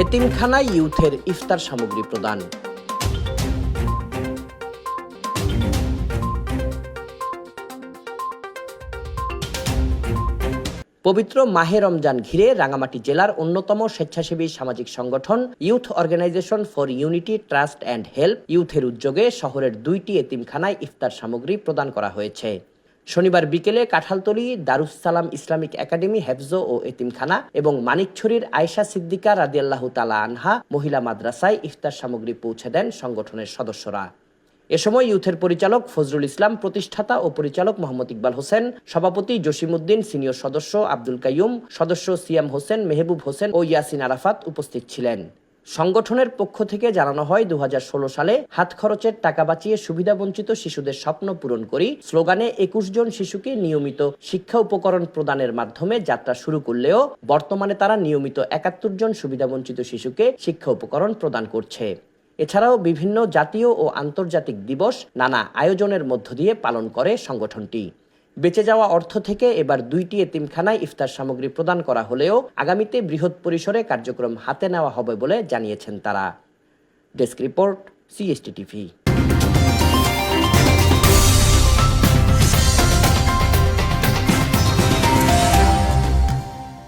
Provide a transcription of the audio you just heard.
এতিমখানায় ইউথের ইফতার সামগ্রী প্রদান। পবিত্র মাহে রমজান ঘিরে রাঙামাটি জেলার অন্যতম স্বেচ্ছাসেবী সামাজিক সংগঠন youth organisation for unity, trust and help ইউথের উদ্যোগে শহরের দুইটি এতিমখানায় ইফতার সামগ্রী প্রদান করা হয়েছে। শনিবার বিকেলে কাঁঠালতলী দারুসালাম ইসলামিক একাডেমি, হেফজো ও এতিমখানা এবং মানিকছড়ির আয়শা সিদ্দিকা রাদিয়াল্লাহু তালা আনহা মহিলা মাদ্রাসায় ইফতার সামগ্রী পৌঁছে দেন সংগঠনের সদস্যরা। এ সময় ইউথের পরিচালক ফজরুল ইসলাম, প্রতিষ্ঠাতা ও পরিচালক মোহাম্মদ ইকবাল হোসেন, সভাপতি জসিমউদ্দিন, সিনিয়র সদস্য আব্দুল কাইয়ুম, সদস্য সিয়াম হোসেন, মেহবুব হোসেন ও ইয়াসিন আরাফাত উপস্থিত ছিলেন। সংগঠনের পক্ষ থেকে জানানো হয় দু হাজার ষোলো সালে হাত খরচের টাকা বাঁচিয়ে সুবিধাবঞ্চিত শিশুদের স্বপ্ন পূরণ করি। স্লোগানে একুশ জন শিশুকে নিয়মিত শিক্ষা উপকরণ প্রদানের মাধ্যমে যাত্রা শুরু করলেও বর্তমানে তারা নিয়মিত একাত্তর জন সুবিধাবঞ্চিত শিশুকে শিক্ষা উপকরণ প্রদান করছে। এছাড়াও বিভিন্ন জাতীয় ও আন্তর্জাতিক দিবস নানা আয়োজনের মধ্য দিয়ে পালন করে সংগঠনটি। বেঁচে যাওয়া অর্থ থেকে এবার দুইটি এতিমখানায় ইফতার সামগ্রী প্রদান করা হলেও আগামীতে বৃহৎ পরিসরে কার্যক্রম হাতে নেওয়া হবে বলে জানিয়েছেন তারা। Desk report CST TV